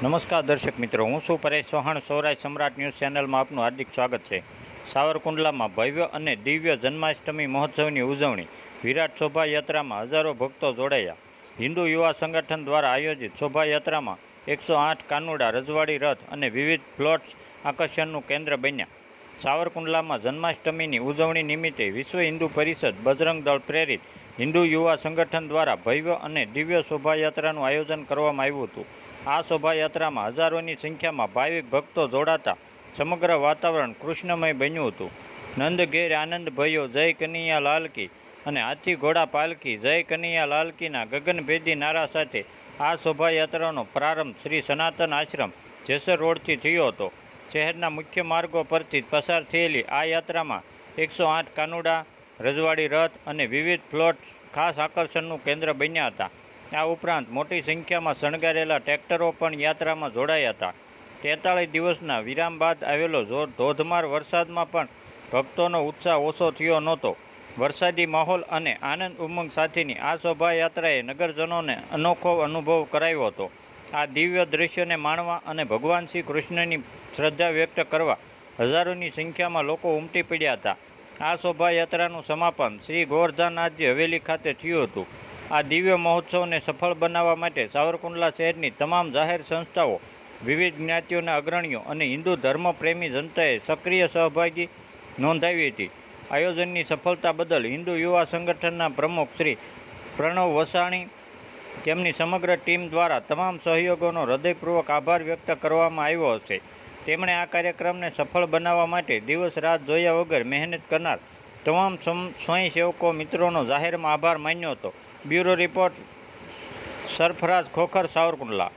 નમસ્કાર દર્શક મિત્રો, હું છું પરેશ ચૌહાણ સૌરાય સમ્રાટ ન્યૂઝ ચેનલમાં આપનું હાર્દિક સ્વાગત છે. સાવરકુંડલામાં ભવ્ય અને દિવ્ય જન્માષ્ટમી મહોત્સવની ઉજવણી, વિરાટ શોભાયાત્રામાં હજારો ભક્તો જોડાયા. હિન્દુ યુવા સંગઠન દ્વારા આયોજિત શોભાયાત્રામાં એકસો આઠ કાનુડા, રજવાડી રથ અને વિવિધ પ્લોટ્સ આકર્ષણનું કેન્દ્ર બન્યા. સાવરકુંડલામાં જન્માષ્ટમીની ઉજવણી નિમિત્તે વિશ્વ હિન્દુ પરિષદ બજરંગ દળ પ્રેરિત હિન્દુ યુવા સંગઠન દ્વારા ભવ્ય અને દિવ્ય શોભાયાત્રાનું આયોજન કરવામાં આવ્યું હતું. આ શોભાયાત્રામાં હજારોની સંખ્યામાં ભાવિક ભક્તો જોડાતા સમગ્ર વાતાવરણ કૃષ્ણમય બન્યું હતું. નંદ ઘેર આનંદ ભયો, જય કનૈયા લાલકી અને હાથી ઘોડા પાલકી જય કનૈયા લાલકીના ગગનભેદી નારા સાથે આ શોભાયાત્રાનો પ્રારંભ શ્રી સનાતન આશ્રમ જેસર રોડથી થયો હતો. શહેરના મુખ્ય માર્ગો પરથી પસાર થયેલી આ યાત્રામાં એકસો આઠ કાનુડા, રજવાડી રથ અને વિવિધ પ્લોટ ખાસ આકર્ષણનું કેન્દ્ર બન્યા હતા. આ ઉપરાંત મોટી સંખ્યામાં શણગારેલા ટ્રેક્ટરો પણ યાત્રામાં જોડાયા હતા. તેતાળીસ દિવસના વિરામ બાદ આવેલો ધોધમાર વરસાદમાં પણ ભક્તોનો ઉત્સાહ ઓછો થયો નહોતો. વરસાદી માહોલ અને આનંદ ઉમંગ સાથેની આ શોભાયાત્રાએ નગરજનોને અનોખો અનુભવ કરાવ્યો હતો. આ દિવ્ય દૃશ્યને માણવા અને ભગવાન શ્રી કૃષ્ણની શ્રદ્ધા વ્યક્ત કરવા હજારોની સંખ્યામાં લોકો ઉમટી પડ્યા હતા. આ શોભાયાત્રાનું સમાપન શ્રી ગોવર્ધનનાથજી હવેલી ખાતે થયું હતું. આ દિવ્ય મહોત્સવને સફળ બનાવવા માટે સાવરકુંડલા શહેરની તમામ જાહેર સંસ્થાઓ, વિવિધ જ્ઞાતિઓના અગ્રણીઓ અને હિન્દુ ધર્મપ્રેમી જનતાએ સક્રિય સહભાગી નોંધાવી હતી. આયોજનની સફળતા બદલ હિન્દુ યુવા સંગઠનના પ્રમુખ શ્રી પ્રણવ વસાણી, તેમની સમગ્ર ટીમ દ્વારા તમામ સહયોગોનો હૃદયપૂર્વક આભાર વ્યક્ત કરવામાં આવ્યો છે તેમણે આ કાર્યક્રમને સફળ બનાવવા માટે દિવસ રાત જોયા વગર મહેનત કરનાર તમામ સ્વયંસેવકો મિત્રોનો જાહેરમાં આભાર માન્યો હતો. Bureau report Sarfaraz Khokhar Savarkundla.